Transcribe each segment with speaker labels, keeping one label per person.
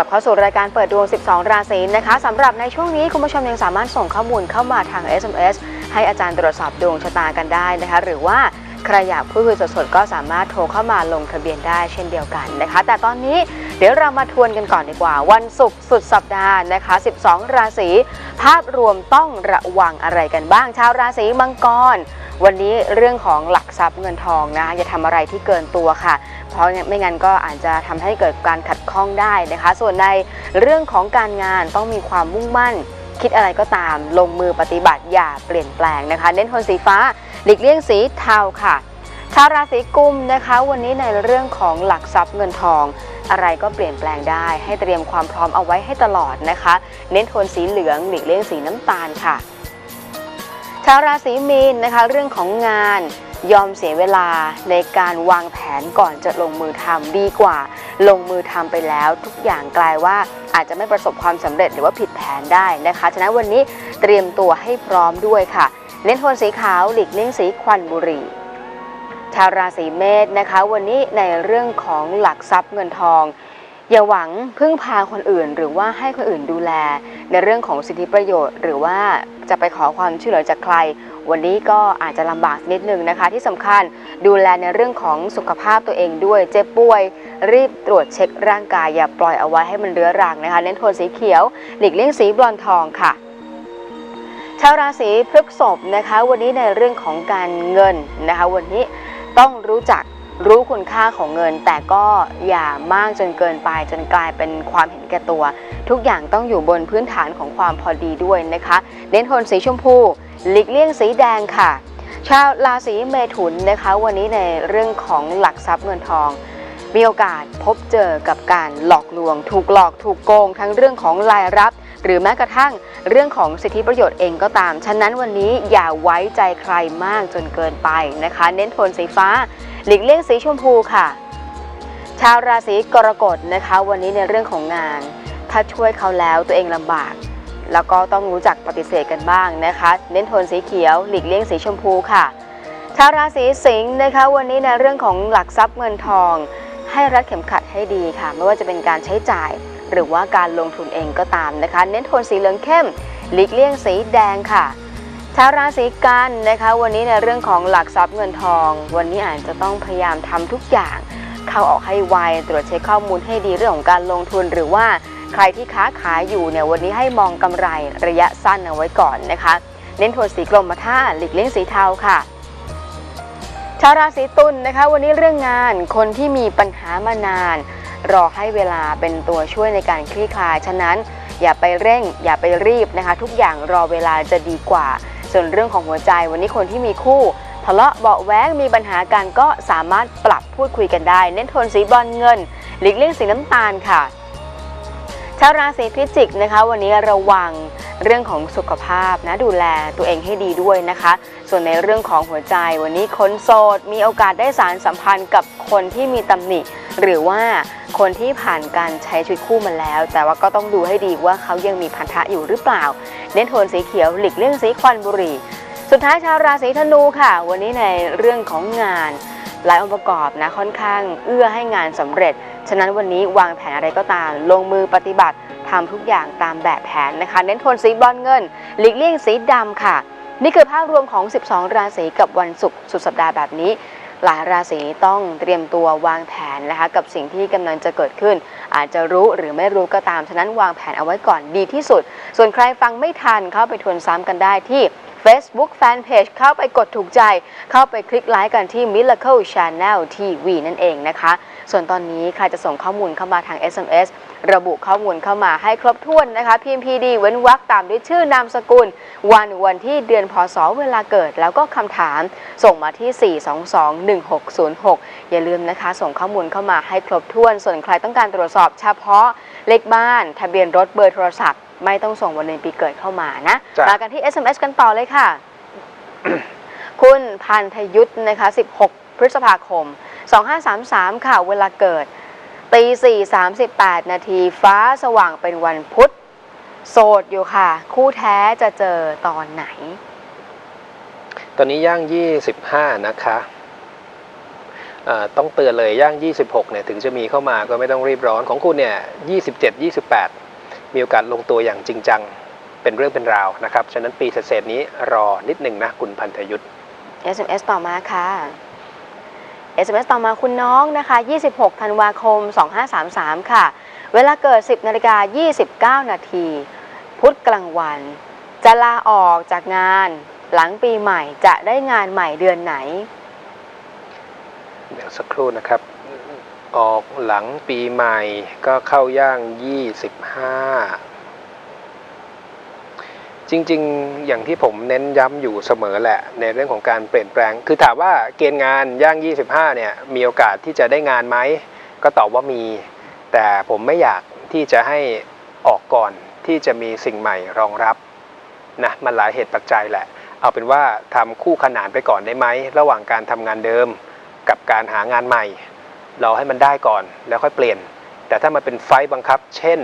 Speaker 1: ลับเข้าสู่รายการเปิดดวง 12 ราศีนะคะสำหรับในช่วงนี้คุณผู้ชมยังสามารถส่งข้อมูลเข้ามาทาง SMS ให้อาจารย์ตรวจสอบดวงชะตากันได้นะคะ หรือว่าใครอยากพูดคุยสดๆก็สามารถโทรเข้ามาลงทะเบียนได้เช่นเดียวกันนะคะ แต่ตอนนี้เดี๋ยวเรามาทวนกันก่อนดีกว่า วันศุกร์สุดสัปดาห์นะคะ 12 ราศีภาพรวมต้องระวังอะไรกันบ้าง ชาวราศีมังกร วันนี้เรื่องของหลักทรัพย์เงินทองนะคะอย่าทำอะไรที่เกินตัวค่ะ เพราะไม่งั้นก็อาจจะทำให้เกิดการขัดข้องได้นะคะ ส่วนในเรื่องของการงานต้องมีความมุ่งมั่น คิดอะไรก็ตามลงมือปฏิบัติอย่าเปลี่ยนแปลงนะคะ เน้นโทนสีฟ้าหลีกเลี่ยงสีเทาค่ะชาวราศีกุมนะคะ วันนี้ในเรื่องของหลักทรัพย์เงินทอง อะไรก็เปลี่ยนแปลงได้ ให้เตรียมความพร้อมเอาไว้ให้ตลอดนะคะ เน้นโทนสีเหลืองหลีกเลี่ยงสีน้ำตาลค่ะาวราศีมีนนะคะ เรื่องของงานยอมเสียเวลาในการวางแผนก่อนจะลงมือทำดีกว่า ลงมือทำไปแล้ว ทุกอย่างกลายว่าอาจจะไม่ประสบความสำเร็จหรือว่าผิดแผนได้นะคะ ฉะนั้นวันนี้เตรียมตัวให้พร้อมด้วยค่ะ เน้นโทนสีขาวหลีกเลี่ยงสีควันบุหรี่ชาวราศีเมษนะคะ วันนี้ในเรื่องของหลักทรัพย์เงินทอง อย่าหวังพึ่งพาคนอื่น หรือว่าให้คนอื่นดูแล ในเรื่องของสิทธิประโยชน์ หรือว่าจะไปขอความช่วยเหลือจากใคร วันนี้ก็อาจจะลำบากนิดนึงนะคะ ที่สำคัญดูแลในเรื่องของสุขภาพตัวเองด้วย เจ็บป่วย รีบตรวจเช็คร่างกาย อย่าปล่อยเอาไว้ให้มันเรื้อรังนะคะ เน้นโทนสีเขียว หลีกเลี่ยงสีบรอนทองค่ะชาวราศีพฤษภนะคะ วันนี้ในเรื่องของการเงินนะคะ วันนี้ต้องรู้จัก รู้คุณค่าของเงิน แต่ก็อย่ามากจนเกินไปจนกลายเป็นความเห็นแก่ตัว ทุกอย่างต้องอยู่บนพื้นฐานของความพอดีด้วยนะคะเน้นโทนสีชมพูหลีกเลี่ยงสีแดงค่ะ ชาวราศีเมถุนนะคะ วันนี้ในเรื่องของหลักทรัพย์เงินทอง มีโอกาสพบเจอกับการหลอกลวง ถูกหลอกถูกโกง ทั้งเรื่องของรายรับ หรือแม้กระทั่งเรื่องของสิทธิประโยชน์เองก็ตาม ฉะนั้นวันนี้อย่าไว้ใจใครมากจนเกินไปนะคะ เน้นโทนสีฟ้า หลีกเลี่ยงสีชมพูค่ะ ชาวราศีกรกฎนะคะ วันนี้ในเรื่องของงาน ถ้าช่วยเขาแล้วตัวเองลำบาก แล้วก็ต้องรู้จักปฏิเสธกันบ้างนะคะ เน้นโทนสีเขียว หลีกเลี่ยงสีชมพูค่ะ ชาวราศีสิงห์นะคะ วันนี้ในเรื่องของหลักทรัพย์เงินทอง ให้รัดเข็มขัดให้ดีค่ะ ไม่ว่าจะเป็นการใช้จ่าย หรือว่าการลงทุนเองก็ตามนะคะ เน้นโทนสีเหลืองเข้ม หลีกเลี่ยงสีแดงค่ะ ชาวราศีกันนะคะ วันนี้ในเรื่องของหลักทรัพย์เงินทอง วันนี้อาจจะต้องพยายามทำทุกอย่าง เข้าออกให้ไวตรวจเช็คข้อมูลให้ดีเรื่องของการลงทุนหรือว่าใครที่ค้าขายอยู่เนี่ยวันนี้ให้มองกำไรระยะสั้นเอาไว้ก่อนนะคะ เน้นโทนสีกรมท่าหลีกเลี่ยงสีเทาค่ะชาวราศีตุลนะคะ วันนี้เรื่องงานคนที่มีปัญหามานาน รอให้เวลาเป็นตัวช่วยในการคลี่คลาย ฉะนั้นอย่าไปเร่ง อย่าไปรีบนะคะ ทุกอย่างรอเวลาจะดีกว่า ส่วนเรื่องของหัวใจวันนี้คนที่มีคู่ทะเลาะเบาะแว้งมีปัญหากันก็สามารถปรับพูดคุยกันได้ เน้นโทนสีบอลเงิน หลีกเลี่ยงสีน้ำตาลค่ะชาวราศีพิจิกนะคะ วันนี้ระวังเรื่องของสุขภาพนะดูแลตัวเองให้ดีด้วยนะคะ ส่วนในเรื่องของหัวใจวันนี้คนโสดมีโอกาสได้สารสัมพันธ์กับคนที่มีตำหนิ หรือว่าคนที่ผ่านการใช้ชีวิตคู่มาแล้ว แต่ว่าก็ต้องดูให้ดีว่าเขายังมีพันธะอยู่หรือเปล่า เน้นโทนสีเขียวหลีกเลี่ยงสีควันบุหรี่ สุดท้ายชาวราศีธนูค่ะ วันนี้ในเรื่องของงานหลายองค์ประกอบนะค่อนข้างเอื้อให้งานสำเร็จ ฉะนั้นวันนี้วางแผนอะไรก็ตาม ลงมือปฏิบัติทำทุกอย่างตามแบบแผนนะคะ เน้นโทนสีบอลเงิน หลีกเลี่ยงสีดำค่ะ นี่คือภาพรวมของ 12 ราศีกับวันศุกร์สุดสัปดาห์แบบนี้ หลายราศีต้องเตรียมตัววางแผนนะคะกับสิ่งที่กำลังจะเกิดขึ้น อาจจะรู้หรือไม่รู้ก็ตาม ฉะนั้นวางแผนเอาไว้ก่อนดีที่สุด ส่วนใครฟังไม่ทันเข้าไปทวนซ้ำกันได้ที่ Facebook Fanpage เข้าไปกดถูกใจ เข้าไปคลิกไลค์กันที่ Miracle Channel TV นั่นเองนะคะ ส่วนตอนนี้ใครจะส่งข้อมูลเข้ามาทาง SMS ระบุข้อมูลเข้ามาให้ครบถ้วนนะคะพิมพ์ PD เว้นวรรคตามด้วยชื่อนามสกุล วันวันที่เดือนพศเวลาเกิด แล้วก็คำถามส่งมาที่ 4221606 อย่าลืมนะคะ ส่งข้อมูลเข้ามาให้ครบถ้วน ส่วนใครต้องการตรวจสอบเฉพาะเลขบ้าน ทะเบียนรถเบอร์โทรศัพท์ ไม่ต้องส่งวันเดือนปีเกิดเข้ามานะ
Speaker 2: จ้ะ
Speaker 1: มากันที่ SMS กันต่อเลยค่ะ คุณพันธยุทธ์นะคะ 16 พฤษภาคม 2533 ค่ะ เวลาเกิดตี4 38 นาทีฟ้าสว่างเป็นวันพุธ โสดอยู่ค่ะ คู่แท้จะเจอตอนไหน
Speaker 2: ตอนนี้ย่าง 25 นะคะเอ่อต้องเตือนเลยย่าง 26เนี่ยถึงจะมีเข้ามาก็ไม่ต้องรีบร้อนของคุณเนี่ย27 28 มีโอกาสลงตัวอย่างจริงจัง เป็นเรื่องเป็นราวนะครับ ฉะนั้นปีเศษๆนี้รอนิดหนึ่งนะคุณพันธยุทธ์
Speaker 1: SMS ต่อมาค่ะ SMS ต่อมาคุณน้องนะคะ 26 ธันวาคม 2533 ค่ะ เวลาเกิด 10นาฬิกา29 นาที พุธกลางวัน จะลาออกจากงาน หลังปีใหม่จะได้งานใหม่เดือนไหน
Speaker 2: เดี๋ยวสักครู่นะครับ ออกหลังปีใหม่ก็เข้าย่าง 25 จริงๆ อย่างที่ผมเน้นย้ำอยู่เสมอแหละ ในเรื่องของการเปลี่ยนแปลง คือถามว่าเกณฑ์งานย่าง 25 เนี่ย มีโอกาสที่จะได้งานไหม ก็ตอบว่ามี แต่ผมไม่อยากที่จะให้ออกก่อนที่จะมีสิ่งใหม่รองรับนะมันหลายเหตุปัจจัยแหละ เอาเป็นว่าทำคู่ขนานไปก่อนได้ไหม ระหว่างการทำงานเดิมกับการหางานใหม่ เราให้มันได้ก่อนแล้วค่อยเปลี่ยน แต่ถ้ามันเป็นไฟต์บังคับ เช่น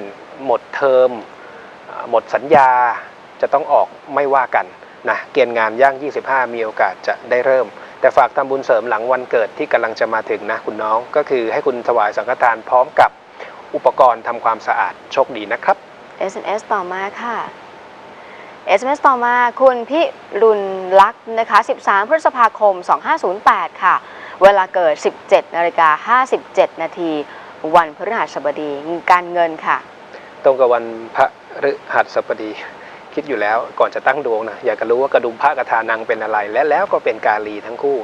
Speaker 2: หมดเทอมหมดสัญญาจะต้องออกไม่ว่ากันนะเกณฑ์งานย่าง 25 มีโอกาสจะได้เริ่ม แต่ฝากทำบุญเสริมหลังวันเกิดที่กำลังจะมาถึงนะคุณน้องก็คือให้คุณถวายสังฆทานพร้อมกับอุปกรณ์ทำความสะอาดโชคดีนะครับ
Speaker 1: SMS ต่อมาค่ะ SMS ต่อมาคุณพิรุณลักษณ์นะคะ 13 พฤษภาคม 2508 ค่ะ เวลาเกิด 17นาฬิกา57 นาทีวันพฤหัสบดีการเงินค่ะ
Speaker 2: ตรงกับวันพระฤหัสบดี คิดอยู่แล้วก่อนจะตั้งดวงนะอยากจะรู้ว่ากระดุมพระกระทานังเป็นอะไร และแล้วก็เป็นกาลีทั้งคู่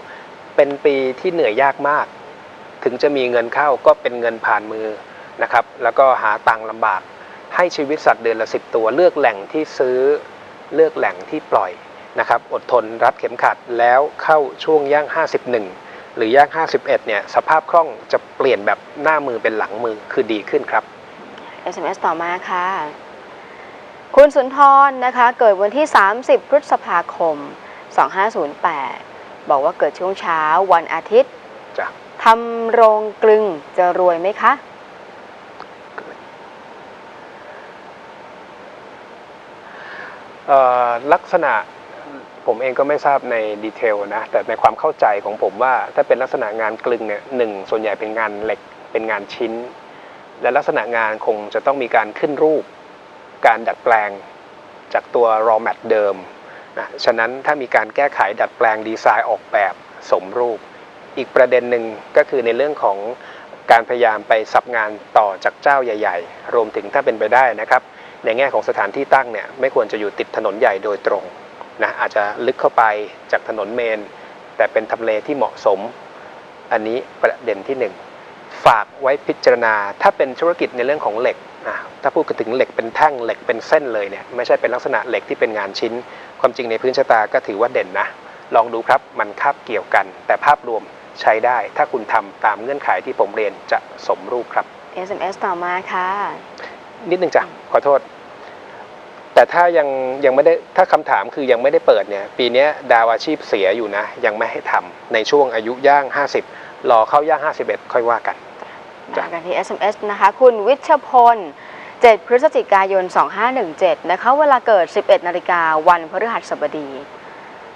Speaker 2: เป็นปีที่เหนื่อยยากมาก ถึงจะมีเงินเข้าก็เป็นเงินผ่านมือนะครับแล้วก็หาตังค์ลำบาก ให้ชีวิตสัตว์เดือนละสิบตัวเลือกแหล่งที่ซื้อเลือกแหล่งที่ปล่อยนะครับอดทนรัดเข็มขัดแล้วเข้าช่วงย่าง 51 หรือย่าง51 เนี่ย สภาพคล่องจะเปลี่ยนแบบหน้ามือเป็นหลังมือคือดีขึ้นครับ
Speaker 1: SMS ต่อมาค่ะ คุณสุนทรนะคะ เกิดวันที่ 30 พฤษภาคม 2508 บอกว่าเกิดช่วงเช้าวันอาทิตย์
Speaker 2: จ้ะ
Speaker 1: ทำโรงกลึงจะรวยไหมคะ
Speaker 2: เอ่อลักษณะ ผมเองก็ไม่ทราบในดีเทลนะ แต่ในความเข้าใจของผมว่าถ้าเป็นลักษณะงานกลึงเนี่ยหนึ่งส่วนใหญ่เป็นงานเหล็กเป็นงานชิ้น และลักษณะงานคงจะต้องมีการขึ้นรูป การดัดแปลงจากตัว raw mat เดิมนะฉะนั้นถ้ามีการแก้ไขดัดแปลงดีไซน์ออกแบบสมรูป อีกประเด็นหนึ่งก็คือในเรื่องของการพยายามไปสับงานต่อจากเจ้าใหญ่ ๆ รวมถึงถ้าเป็นไปได้นะครับ ในแง่ของสถานที่ตั้งเนี่ยไม่ควรจะอยู่ติดถนนใหญ่โดยตรง นะอาจจะลึกเข้าไปจากถนนเมน แต่เป็นทำเลที่เหมาะสม อันนี้ประเด็นที่หนึ่งฝากไว้พิจารณา ถ้าเป็นธุรกิจในเรื่องของเหล็กอะถ้าพูดกันถึงเหล็กเป็นแท่งเหล็กเป็นเส้นเลยเนี่ยไม่ใช่เป็นลักษณะเหล็กที่เป็นงานชิ้น ความจริงในพื้นชะตาก็ถือว่าเด่นนะ ลองดูครับมันคาบเกี่ยวกัน แต่ภาพรวมใช้ได้ ถ้าคุณทำตามเงื่อนไขที่ผมเรียนจะสมรูปครับ
Speaker 1: SMS ต่อมาค่ะ
Speaker 2: นิดนึงจ้ะขอโทษ แต่ถ้ายังยังไม่ได้ถ้าคำถามคือยังไม่ได้เปิดเนี่ยปีเนี้ยดาวอาชีพเสียอยู่นะ ยังไม่ให้ทำในช่วงอายุย่าง 50 รอเข้าย่าง 51 ค่อยว่ากันจ้ะ
Speaker 1: มากันที่ SMS นะคะ คุณวิชพล 7 พฤศจิกายน 2517 นะคะ เวลาเกิด 11 นาฬิกาวันพฤหัสบดี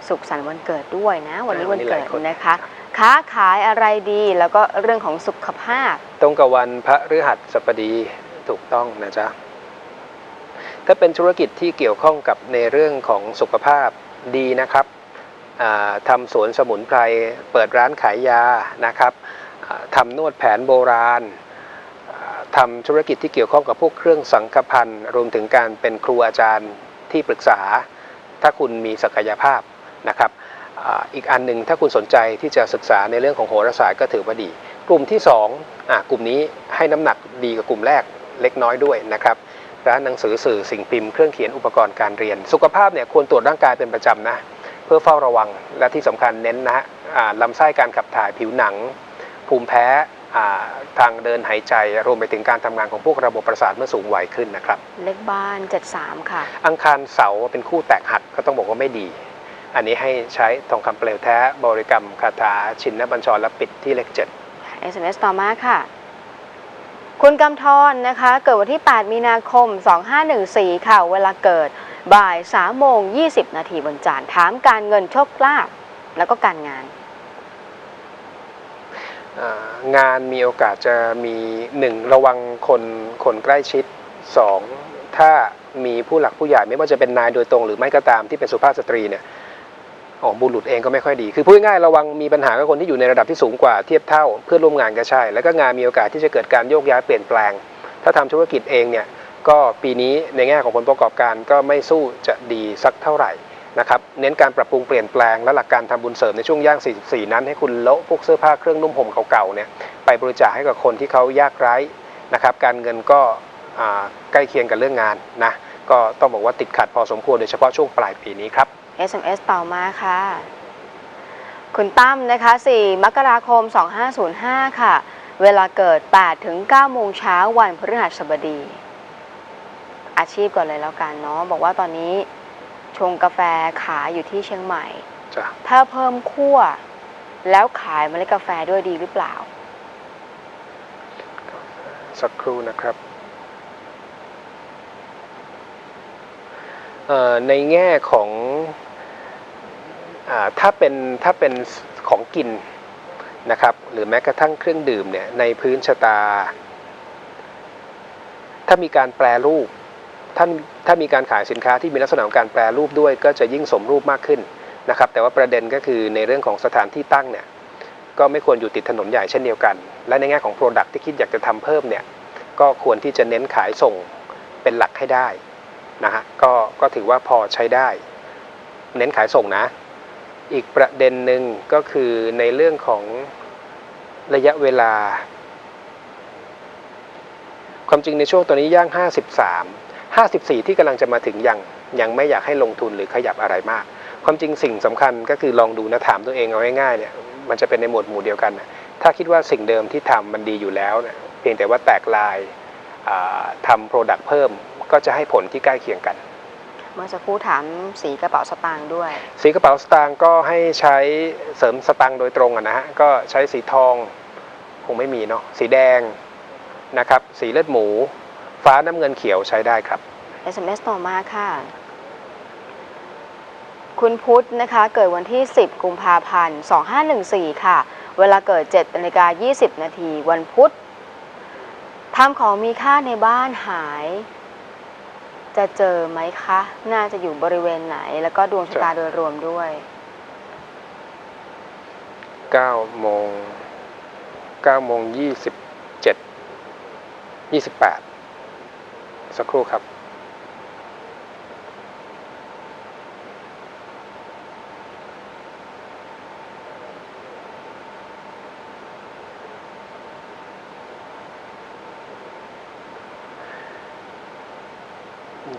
Speaker 1: สุขสันต์วันเกิดด้วยนะ วันนี้วันเกิดนะคะ ค้าขายอะไรดีแล้วก็เรื่องของสุขภาพ
Speaker 2: ตรงกับวันพระฤหัสบดีถูกต้องนะจ๊ะ ถ้าเป็นธุรกิจที่เกี่ยวข้องกับในเรื่องของสุขภาพดีนะครับอ่าทำสวนสมุนไพรเปิดร้านขายยานะครับอ่าทำนวดแผนโบราณอ่าทำธุรกิจที่เกี่ยวข้องกับพวกเครื่องสังฆพันธ์รวมถึงการเป็นครูอาจารย์ที่ปรึกษา ถ้าคุณมีศักยภาพนะครับอีกอันหนึ่งถ้าคุณสนใจที่จะศึกษาในเรื่องของโหราศาสตร์ก็ถือว่าดี กลุ่มที่2อะกลุ่มนี้ให้น้ำหนักดีกว่ากลุ่มแรกเล็กน้อยด้วยนะครับ ร้านหนังสือสื่อสิ่งพิมพ์เครื่องเขียนอุปกรณ์การเรียน สุขภาพเนี่ยควรตรวจร่างกายเป็นประจำนะเพื่อเฝ้าระวังและที่สำคัญเน้นนะฮะอ่าลำไส้การขับถ่ายผิวหนัง ภูมิแพ้อ่าทางเดินหายใจ รวมไปถึงการทำงานของพวกระบบประสาทเมื่อสูงวัยขึ้นนะครับ
Speaker 1: เลขบ้าน 73 ค่ะ
Speaker 2: อังคารเสาร์เป็นคู่แตกหักก็ต้องบอกว่าไม่ดี อันนี้ให้ใช้ทองคำเปลวแท้บริกรรมคาถาชินนบัญชรและปิดที่เลขเจ็ด
Speaker 1: SMS ต่อมาค่ะ คุณกำธรนะคะ เกิดวันที่ 8 มีนาคม 2514 ค่ะ เวลาเกิดบ่าย3โมง 20 นาทีบนจานถามการเงินโชคลาภแล้วก็การงาน
Speaker 2: งานมีโอกาสจะมีหนึ่งระวังคนคนใกล้ชิดสองถ้ามีผู้หลักผู้ใหญ่ไม่ว่าจะเป็นนายโดยตรงหรือไม่ก็ตามที่เป็นสุภาพสตรีเนี่ย อ๋อบุรุษเองก็ไม่ค่อยดี คือพูดง่ายระวังมีปัญหากับคนที่อยู่ในระดับที่สูงกว่าเทียบเท่าเพื่อนร่วมงานก็ใช่ แล้วก็งานมีโอกาสที่จะเกิดการโยกย้ายเปลี่ยนแปลง ถ้าทำธุรกิจเองเนี่ยก็ปีนี้ในแง่ของผลประกอบการก็ไม่สู้จะดีสักเท่าไหร่นะครับเน้นการปรับปรุงเปลี่ยนแปลงและหลักการทำบุญเสริมในช่วงย่าง 44 นั้นให้คุณโละพวกเสื้อผ้าเครื่องนุ่มห่มเก่าๆเนี่ยไปบริจาคให้กับคนที่เขายากไร้นะครับการเงินก็ใกล้เคียงกับเรื่องงานนะก็ต้องบอกว่าติดขัดพอสมควรโดยเฉพาะช่วงปลายปีนี้ครับ
Speaker 1: SMS ต่อมาค่ะ คุณตั้มนะคะ 4 มกราคม 2505 ค่ะ เวลาเกิด 8 ถึง 9 โมงเช้าวันพฤหัสบดี อาชีพก่อนเลยแล้วกันเนาะ บอกว่าตอนนี้ชงกาแฟขายอยู่ที่เชียงใหม่
Speaker 2: จ้ะ
Speaker 1: ถ้าเพิ่มคั่ว แล้วขายเมล็ดกาแฟด้วยดีหรือเปล่า
Speaker 2: สักครู่นะครับเอ่อในแง่ของอา ถ้าเป็นถ้าเป็นของกินนะครับหรือแม้กระทั่งเครื่องดื่มเนี่ยในพื้นชะตา ถ้ามีการแปรรูปถ้าถ้ามีการขายสินค้าที่มีลักษณะของการแปรรูปด้วย ก็จะยิ่งสมรูปมากขึ้นนะครับ แต่ว่าประเด็นก็คือในเรื่องของสถานที่ตั้งเนี่ยก็ไม่ควรอยู่ติดถนนใหญ่เช่นเดียวกัน และในแง่ของ Product ที่คิดอยากจะทำเพิ่มเนี่ยก็ควรที่จะเน้นขายส่งเป็นหลักให้ได้นะฮะก็ก็ถือว่าพอใช้ได้ เน้นขายส่งนะ อีกประเด็นหนึ่งก็คือในเรื่องของระยะเวลา ความจริงในช่วงตอนนี้ย่าง 53 54 ที่กำลังจะมาถึงยังยังไม่อยากให้ลงทุนหรือขยับอะไรมาก ความจริงสิ่งสำคัญก็คือลองดูนะถามตัวเองเอาง่ายๆเนี่ยมันจะเป็นในหมวดหมู่เดียวกันนะถ้าคิดว่าสิ่งเดิมที่ทำมันดีอยู่แล้วเนี่ยเพียงแต่ว่าแตกลายาทำโปรดักต์เพิ่มก็จะให้ผลที่ใกล้เคียงกัน
Speaker 1: เมื่อสักครู่ถามสีกระเป๋าสตางค์ด้วย
Speaker 2: สีกระเป๋าสตางค์ก็ให้ใช้เสริมสตางค์โดยตรงอะนะฮะก็ใช้สีทองคงไม่มีเนาะสีแดงนะครับ สีเลือดหมู ฟ้าน้ำเงินเขียวใช้ได้ครับ
Speaker 1: SMS ต่อมาค่ะ คุณพุทธนะคะ เกิดวันที่ 10 กุมภาพันธ์ 2514 ค่ะ เวลาเกิด7นาฬิกา20 นาที วันพุธทำของมีค่าในบ้านหาย จะเจอไหมคะ น่าจะอยู่บริเวณไหน แล้วก็ดวงชะตาโดยรวมด้วย
Speaker 2: 9โมง9โมง27 28 สักครู่ครับ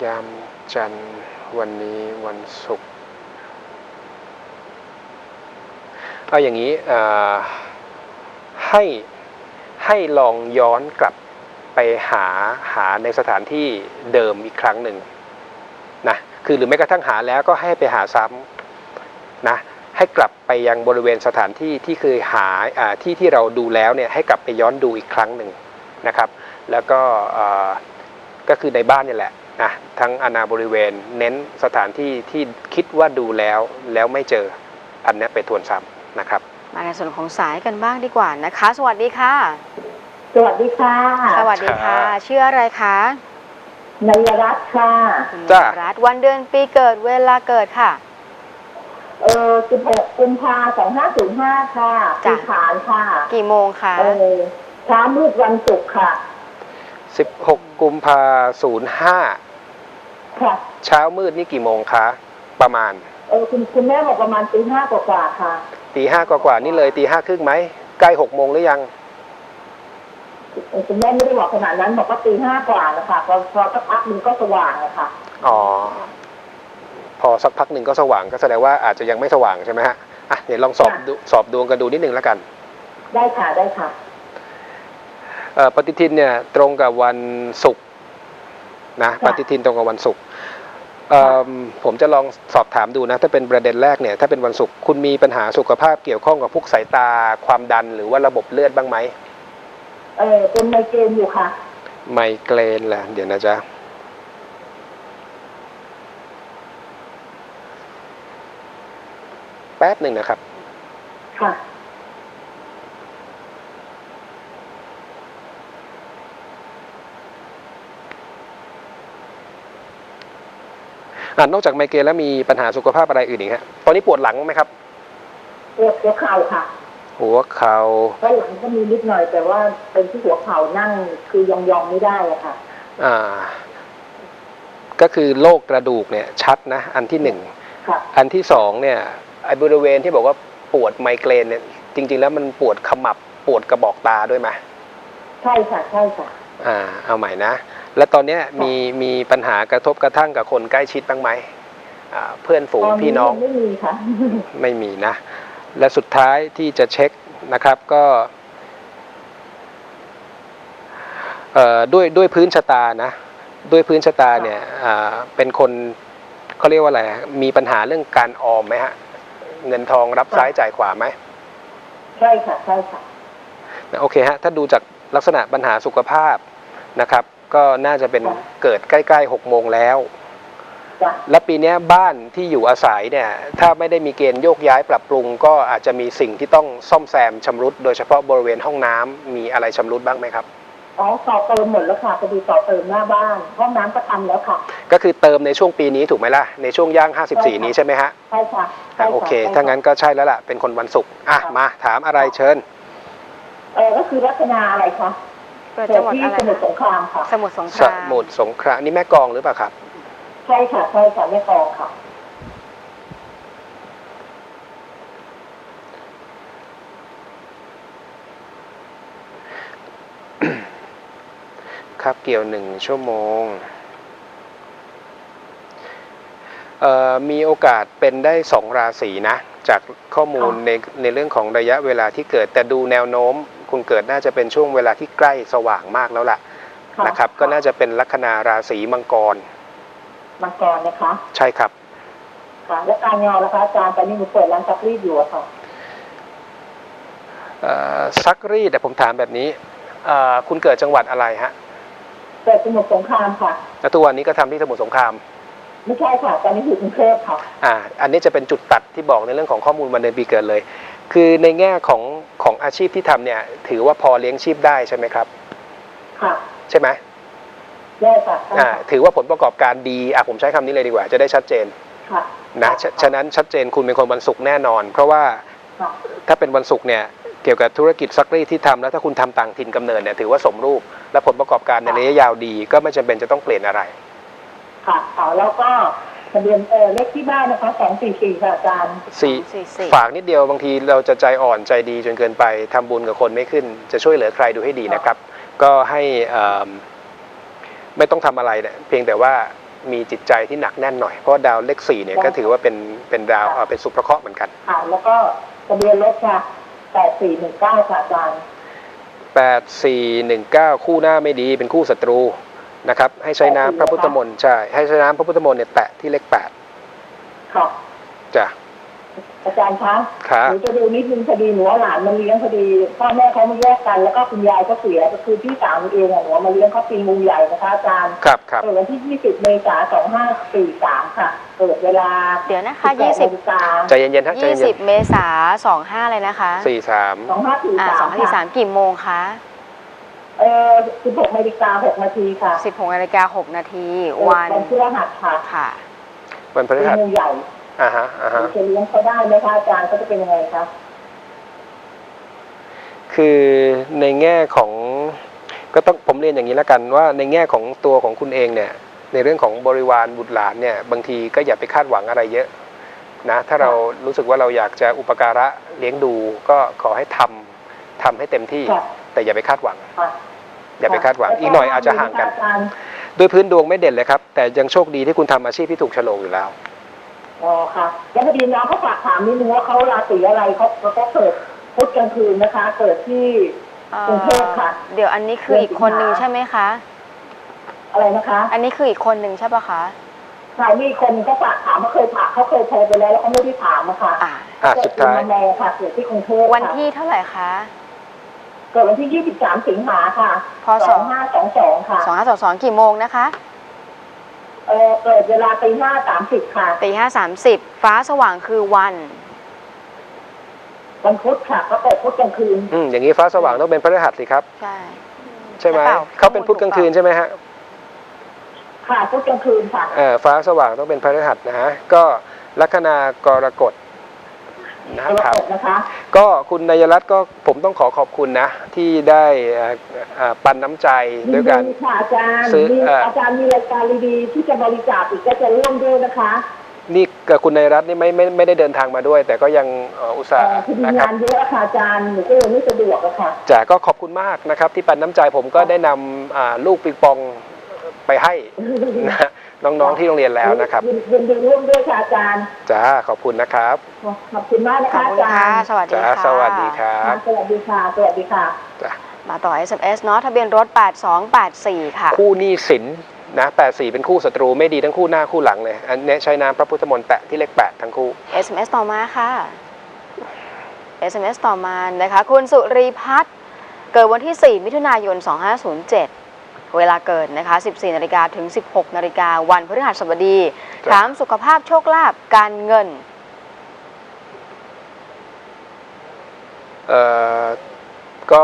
Speaker 2: ยามจันทร์วันนี้วันศุกร์เอาอย่างนี้ให้ให้ลองย้อนกลับไปหาหาในสถานที่เดิมอีกครั้งหนึ่งนะคือหรือแม้กระทั่งหาแล้วก็ให้ไปหาซ้ำนะให้กลับไปยังบริเวณสถานที่ที่เคยหาที่ที่เราดูแล้วเนี่ยให้กลับไปย้อนดูอีกครั้งหนึ่งนะครับ แล้วก็ก็คือในบ้านนี่แหละ นะทั้งอาณาบริเวณ เน้นสถานที่ที่คิดว่าดูแล้วแล้วไม่เจออันเนี้ยไปทวนซ้ำนะครับ
Speaker 1: มาในส่วนของสายกันบ้างดีกว่านะคะ สวัสดีค่ะ
Speaker 3: สวัสดีค่ะ
Speaker 1: สวัสดีค่ะ
Speaker 2: ครับ
Speaker 1: ชื่ออะไรคะ
Speaker 3: นายรัตน์ค่ะ
Speaker 1: คุณ
Speaker 2: จ้า
Speaker 1: รัฐวันเดือนปีเกิดเวลาเกิดค่ะ
Speaker 3: เออ16กุมภา2505ค่ะ
Speaker 1: จ้ะ
Speaker 3: ที่ขานค่ะ
Speaker 1: กี่โมงคะ
Speaker 3: เออเช้ามืดวันศุกร์ค่ะ
Speaker 2: 16กุมภาศูนย์ห้า
Speaker 3: ค่ะ
Speaker 2: เช้ามืดนี่กี่โมงคะประมาณ
Speaker 3: เออคุณคุณแม่บอกประมาณตีห้ากว่าๆค่ะ
Speaker 2: ตีห้ากว่าๆนี่เลยตีห้าครึ่งไหมใกล้หกโมงหรือยัง
Speaker 3: เออคุณแม่ไม่ได้บอกขนาดนั้นบอกว่าตีห้ากว่านะคะพอพอสักพักหนึงก็สว่างนะคะ
Speaker 2: อ๋อ พอสักพักหนึ่งก็สว่างก็แสดงว่าอาจจะยังไม่สว่างใช่ไหมฮะอะเดี๋ยวลองสอบดูสอบดวงกันดูนิดนึงแล้วกัน
Speaker 3: ได้ค่ะได้ค่ะ
Speaker 2: เอ่อปฏิทินเนี่ยตรงกับวันศุกร์นะ
Speaker 3: ค่ะ
Speaker 2: ปฏิทินตรงกับวันศุกร์เอิ่ม ผมจะลองสอบถามดูนะถ้าเป็นประเด็นแรกเนี่ยถ้าเป็นวันศุกร์คุณมีปัญหาสุขภาพเกี่ยวข้องกับพวกสายตาความดันหรือว่าระบบเลือดบ้างไหม
Speaker 3: เออเป็นไมเกรนอยู่ค่ะ
Speaker 2: ไมเกรนแหละเดี๋ยวนะจ๊ะแป๊บหนึ่งนะครับ
Speaker 3: ค่ะ
Speaker 2: นอกจากไมเกรนแล้วมีปัญหาสุขภาพอะไรอื่นอีกฮะตอนนี้ปวดหลังบ้างไหมครับ
Speaker 3: ปวดหัวเข่าค่ะ
Speaker 2: หัวเข่า
Speaker 3: ก็หลังก็มีนิดหน่อย แต่ว่าเป็นที่หัวเข่านั่งคือยองๆไม่ได้อะค่ะ
Speaker 2: อ่า ก็คือโรคกระดูกเนี่ย ชัดนะ อันที่หนึ่ง
Speaker 3: ค่ะ
Speaker 2: อันที่สองเนี่ยไอ้บริเวณที่บอกว่าปวดไมเกรนเนี่ย จริง ๆ แล้วมันปวดขมับปวดกระบอกตาด้วยไหม
Speaker 3: ใช่ค่ะใช่ค่ะ
Speaker 2: อ่า เอาใหม่นะ แล้วตอนเนี้ยมีมีปัญหากระทบกระทั่งกับคนใกล้ชิดบ้างไหมอ่าเพื่อนฝูง
Speaker 3: ตอนนี้
Speaker 2: พี่น้อง
Speaker 3: ไม่มีค่ะ
Speaker 2: ไม่มีนะ และสุดท้ายที่จะเช็คนะครับก็เอ่อด้วยด้วยพื้นชะตานะ ด้วยพื้นชะตาเนี่ยอ่าเป็นคนเขาเรียกว่าอะไรฮะมีปัญหาเรื่องการออมไหมฮะ เงินทองรับซ้ายจ่ายขวาไหม
Speaker 3: ใช่ค่ะใช่ค่ะ
Speaker 2: โอเคฮะถ้าดูจากลักษณะปัญหาสุขภาพนะครับ ก็น่าจะเป็นเกิดใกล้ๆหกโมงแล้ว
Speaker 3: จ้ะ
Speaker 2: และปีเนี้ยบ้านที่อยู่อาศัยเนี่ยถ้าไม่ได้มีเกณฑ์โยกย้ายปรับปรุง ก็อาจจะมีสิ่งที่ต้องซ่อมแซมชำรุด โดยเฉพาะบริเวณห้องน้ำมีอะไรชำรุดบ้างไหมครับ
Speaker 3: อ๋อต่อเติมหมดแล้วค่ะพอดีต่อเติมหน้าบ้าน ห้องน้ำก็ทำแล้วค่ะ
Speaker 2: ก็คือเติมในช่วงปีนี้ถูกไหมล่ะ ในช่วงย่าง 54 นี้ใช่ไหมฮะ
Speaker 3: ใช่ค่ะใช่
Speaker 2: อะ
Speaker 3: ค่ะ
Speaker 2: โอเค
Speaker 3: ใช่ะ
Speaker 2: ถ้างั้นก็ใช่แล้วล่ะ เป็นคนวันศุกร์อะมาถามอะไรเชิญ
Speaker 3: เออก็คือลัคนาอะไรคะ
Speaker 1: เกิด
Speaker 3: เกิ
Speaker 1: จั
Speaker 3: ด
Speaker 1: งหวัด
Speaker 3: ที่
Speaker 1: อะไร
Speaker 3: สมุทรส
Speaker 1: คะ
Speaker 3: งครามค่ะ
Speaker 1: สมุทรสงค
Speaker 2: ส
Speaker 1: ราม
Speaker 2: มุทรสงครามนี่แม่กลองหรือเปล่าครับ
Speaker 3: ใช่ค่ะใช่ค่ะแม่กลองค่ะ
Speaker 2: ครับเกี่ยวหนึ่งชั่วโมงเอ่อมีโอกาสเป็นได้สองราศีนะ จากข้อมูล
Speaker 3: ค่ะ
Speaker 2: ในในเรื่องของระยะเวลาที่เกิดแต่ดูแนวโน้ม คุณเกิดน่าจะเป็นช่วงเวลาที่ใกล้สว่างมากแล้วล่ะนะครับ ก็น่าจะเป็นลัคนาราศีมังกร
Speaker 3: มังกรนะคะ
Speaker 2: ใช่ครับ
Speaker 3: ค่ะแล้วการงานนะคะอาจารย์ตอนนี้หนูเปิดร้านซักรีดอยู่อะค่ะ
Speaker 2: เอ่อซักรีดแต่ผมถามแบบนี้เอ่อคุณเกิดจังหวัดอะไรฮะ
Speaker 3: เกิดสมุทรสงครามค่ะ
Speaker 2: แล้วตัววันนี้ก็ทำที่สมุทรสงคราม
Speaker 3: ไม่ใช่ค่ะตอนนี้อยู่กรุงเทพค่ะ
Speaker 2: อ่าอันนี้จะเป็นจุดตัดที่บอกในเรื่องของข้อมูลวันเดือนปีเกิดเลย คือในแง่ของของอาชีพที่ทำเนี่ย ถือว่าพอเลี้ยงชีพได้ใช่ไหมครับ
Speaker 3: ค่ะ
Speaker 2: ใช่ไหม
Speaker 3: ได้ค่ะใช่
Speaker 2: อ่า
Speaker 3: ค่ะ
Speaker 2: ถือว่าผลประกอบการดีอะผมใช้คำนี้เลยดีกว่า จะได้ชัดเจน
Speaker 3: ค่ะ
Speaker 2: นะฉะฉะนั้นชัดเจนคุณเป็นคนวันศุกร์แน่นอน เพราะว่า
Speaker 3: ค่ะ
Speaker 2: ถ้าเป็นวันศุกร์เนี่ยเกี่ยวกับธุรกิจซักรีดที่ทำแล้วถ้าคุณทำต่างถิ่นกำเนิดเนี่ยถือว่าสมรูป และผลประกอบการในระยะยาวดีก็ไม่จำเป็นจะต้องเปลี่ยนอะไร
Speaker 3: ค่ะค่ะแล้วก็ทะเบียนเออเลขที่บ้านนะคะสองสี่สี่ค่ะอาจารย์
Speaker 2: สี่
Speaker 1: สี่สี่
Speaker 2: ฝากนิดเดียวบางทีเราจะใจอ่อนใจดีจนเกินไปทำบุญกับคนไม่ขึ้น จะช่วยเหลือใครดูให้ดีนะครับ ก็ให้เอิ่มไม่ต้องทำอะไรเนี่ยเพียงแต่ว่ามีจิตใจที่หนักแน่นหน่อย เพราะว่าดาวเลขสี่เนี่ยก็ถือว่าเป็นเป็นดาวเอ่อเป็นสุภเคราะห์เหมือนกัน
Speaker 3: ค่ะแล้วก็ทะเบียนรถค่ะแปดสี่หนึ่งเก้าค่ะอาจารย์
Speaker 2: 8 4 1 9คู่หน้าไม่ดีเป็นคู่ศัตรู นะครับ ให้ใช้น้ำพระพุทธมนต์ใช่ ให้ใช้น้ำพระพุทธมนต์เนี่ยแตะที่เลข
Speaker 3: ค่ะ
Speaker 2: 8จ้ะ
Speaker 3: อาจารย์คะ
Speaker 2: ครับ
Speaker 3: หนูจะดูนิดนึงพอดีหนูเอาหลานมาเลี้ยงพอดีพ่อแม่เขามาแยกกันแล้วก็คุณยายก็เสียก็คือพี่สาวหนูเองอะหนูเอามาเลี้ยงเขาปีงูใหญ่นะคะอาจารย์
Speaker 2: ครับครับ
Speaker 3: เกิดวันที่ 20 เมษายน 2543 ค่ะ เกิดเวลา
Speaker 1: เดี๋ยวนะคะ
Speaker 3: 18
Speaker 1: ยี่สิบ
Speaker 3: นาฬิกา
Speaker 2: ใจเย็นๆฮะใจ
Speaker 1: ยี่
Speaker 2: เย็
Speaker 1: สิ
Speaker 2: น
Speaker 1: บเมษาสองห้าเลยนะคะ
Speaker 2: ๆสี่สาม
Speaker 1: อ่าสอง
Speaker 3: 2543
Speaker 1: ห้าสี่
Speaker 3: ค่ะ
Speaker 1: สามกี่โมงคะ
Speaker 3: เออ16นาฬิกา6นาทีค่ะ
Speaker 1: สิบหกนาฬิกาหกนาทีวัน
Speaker 3: วันพฤหัสค่ะ
Speaker 1: ค่ะ
Speaker 2: วันพฤ
Speaker 3: ปี
Speaker 2: หัส
Speaker 3: งูใหญ่
Speaker 2: อ่าฮะอ่า
Speaker 3: หนู
Speaker 2: ฮะ
Speaker 3: จะเลี้ยงเขาได้ไหมคะอาจารย์เขาจะเป็นยังไงคะ
Speaker 2: คือในแง่ของก็ต้องผมเรียนอย่างนี้แล้วกันว่าในแง่ของตัวของคุณเองเนี่ย ในเรื่องของบริวารบุตรหลานเนี่ยบางทีก็อย่าไปคาดหวังอะไรเยอะนะถ้าเรารู้สึกว่าเราอยากจะอุปการะเลี้ยงดูก็ขอให้ทำทำให้เต็มที่
Speaker 3: ค่ะ
Speaker 2: แต่อย่าไปคาดหวัง
Speaker 3: ค่ะ
Speaker 2: อย่าไปคาดหวัง อีกหน่อยอาจจะห่างกัน
Speaker 3: อาจารย์
Speaker 2: โดยพื้นดวงไม่เด่นเลยครับ แต่ยังโชคดีที่คุณทำอาชีพที่ถูกโฉลกอยู่แล้ว
Speaker 3: อ๋อค่ะแล้วพอดีน้องเขาฝากถามนิดนึงว่าเขาราศีอะไรเขาเขาก็เกิดพุธกลางคืนนะคะ เกิดที่
Speaker 1: เอ่อก
Speaker 3: รุงเทพค่ะ
Speaker 1: เดี๋ยวอันนี้คืออีกคนนึงใช่ไหมคะ
Speaker 3: อะไรนะคะ
Speaker 1: อันนี้คืออีกคนนึงใช่ปะคะ
Speaker 3: ใช่มีคนก็ฝากถามเขาเคยถามเขาเคยโทรไปแล้วแล้วเขาไม่ได้ถามอะค่ะ
Speaker 1: อ่า
Speaker 2: อะสุดท้าย
Speaker 3: เกิดปีมะแม่ค่ะเกิดที่กรุงเทพ
Speaker 1: วัน
Speaker 3: ค่ะ
Speaker 1: ที่เท่าไหร่คะ
Speaker 3: เกิดวันที่ 23 สิงหาค่ะ
Speaker 1: พศ
Speaker 3: 2522 ค่ะ
Speaker 1: สองห้าสองสองกี่โมงนะคะ
Speaker 3: เออเกิดเวลาตีห้าสามสิบค่ะ
Speaker 1: ตีห้าสามสิบฟ้าสว่างคือวัน
Speaker 3: วันพุธค่ะเขาเกิดพุธกลางคืน
Speaker 2: อืมอย่างนี้ฟ้าสว่างต้องเป็นพฤหัสสิครับ
Speaker 1: ใช่
Speaker 2: ใช่ไหม
Speaker 1: ใช่เปล่า
Speaker 2: เขาเป็นพุธกลางคืนใช่ไหมฮะ
Speaker 3: ค่ะพุธกลางคืนค่ะ
Speaker 2: เอ่อฟ้าสว่างต้องเป็นพฤหัสนะฮะก็ลัคนากรกฎ นะ
Speaker 3: กร
Speaker 2: ครับ
Speaker 3: กฎนะคะ
Speaker 2: ก็คุณนายรัตน์ก็ผมต้องขอขอบคุณนะ ที่ได้เอ่อเอ่อปันน้ำใจด้วยกัน
Speaker 3: ดีค่ะอาจารย์
Speaker 2: ซื้อ
Speaker 3: มี
Speaker 2: เอ่ออ
Speaker 3: อาจารย์มีรายการดีๆที่จะบริจาคอีกก็จะร่วมด้วยนะคะ
Speaker 2: นี่กับคุณนายรัตน์นี่ไม่ไม่ไม่ได้เดินทางมาด้วย แต่ก็ยังเอ่ออุตส่าห์
Speaker 3: เอ่อคือ
Speaker 2: นะครั
Speaker 3: งา
Speaker 2: บ
Speaker 3: นเยอะค่ะอาจารย์หนูก็เลยไม่สะดวกอะค่ะ
Speaker 2: จ๋าก็ขอบคุณมากนะครับ ที่ปันน้ำใจผมก็ได้นำอ่าลูกปิงปองไปให้นะ น้องๆที่โรงเรียนแล้วนะครับ
Speaker 3: ยินยินดีร่วมด้วยค่ะอาจารย์
Speaker 2: จ้าขอบคุณนะครับ
Speaker 3: ขอบคุณมากนะ
Speaker 1: ขอบ
Speaker 3: คะ
Speaker 1: คุ
Speaker 3: อา
Speaker 1: ณ
Speaker 3: จา
Speaker 1: ค่ะ
Speaker 3: รย์
Speaker 1: สวัสดี
Speaker 2: จ้า
Speaker 1: ค่ะ
Speaker 2: สวัสดีครั
Speaker 3: ค่ะ
Speaker 2: บ
Speaker 3: สวัสดีค่ะสวัสดีค่ะ
Speaker 2: จ้า
Speaker 1: มาต่อ SMS เนาะทะเบียนรถ 8284 ค่ะ
Speaker 2: คู่หนี้สินนะ84เป็นคู่ศัตรูไม่ดีทั้งคู่หน้าคู่หลังเลยอันนี้ใช้น้ำพระพุทธมนต์แปะที่เลข8ทั้งคู่
Speaker 1: SMS ต่อมาค่ะ SMS ต่อมานะคะ คุณสุรีพัฒน์เกิดวันที่ 4 มิถุนายน 2507 เวลาเกิดนะคะ 14 นาฬิกาถึง 16 นาฬิกาวันพฤหัสบดี
Speaker 2: ครับ
Speaker 1: ถามสุขภาพโชคลาภการเงิน
Speaker 2: เอ่อ ก็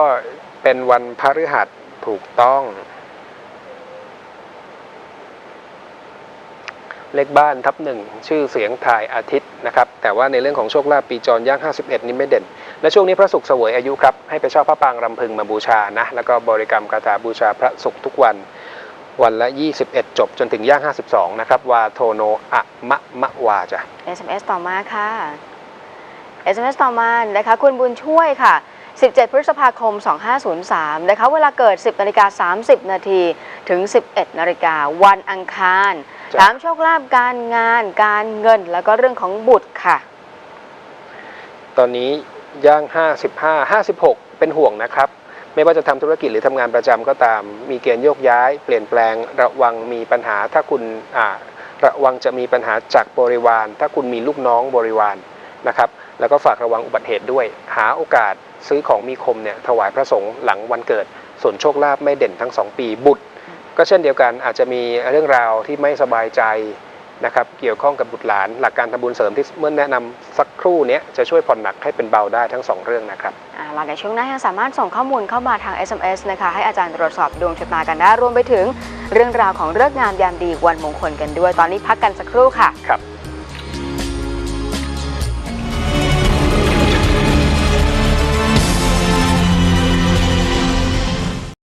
Speaker 2: เป็นวันพฤหัสถูกต้อง เลขบ้านทับหนึ่งชื่อเสียงถ่ายอาทิตย์นะครับแต่ว่าในเรื่องของโชคลาภปีจรย่าง 51 นี่ไม่เด่น และช่วงนี้พระศุกร์เสวยอายุครับให้ไปเช่าพระปางรำพึงมาบูชานะแล้วก็บริกรรมคาถาบูชาพระศุกร์ทุกวันวันละ 21 จบจนถึงย่าง 52 นะครับ วาโทโนอะมะมะวาจ้ะ
Speaker 1: SMS ต่อมาค่ะ SMS ต่อมานะคะ คุณบุญช่วยค่ะ 17 พฤษภาคม 2503 นะคะ เวลาเกิด 10นาฬิกา30 นาทีถึง 11นาฬิกาวันอังคาร
Speaker 2: จ้ะ
Speaker 1: ถามโชคลาภการงานการเงินแล้วก็เรื่องของบุตรค่ะ
Speaker 2: ตอนนี้ย่าง 55 56 เป็นห่วงนะครับ ไม่ว่าจะทำธุรกิจหรือทำงานประจำก็ตาม มีเกณฑ์โยกย้าย เปลี่ยนแปลง ระวังมีปัญหา ถ้าคุณอ่าระวังจะมีปัญหาจากบริวาร ถ้าคุณมีลูกน้องบริวารนะครับ แล้วก็ฝากระวังอุบัติเหตุด้วย หาโอกาส ซื้อของมีคมเนี่ยถวายพระสงฆ์หลังวันเกิด ส่วนโชคลาภไม่เด่นทั้งสองปีบุตร ก็เช่นเดียวกันอาจจะมีเรื่องราวที่ไม่สบายใจนะครับเกี่ยวข้องกับบุตรหลาน หลักการทำบุญเสริมที่เมื่อแนะนำสักครู่เนี้ยจะช่วยผ่อนหนักให้เป็นเบาได้ทั้งสองเรื่องนะครับ
Speaker 1: อ่าเราในช่วงหน้ายังสามารถส่งข้อมูลเข้ามาทาง SMS นะคะให้อาจารย์ตรวจสอบดวงชะตากันได้รวมไปถึง เรื่องราวของเลิกษ์งามยามดีวันมงคลกันด้วย ตอนนี้พักกันสักครู่ค่ะ
Speaker 2: ครับ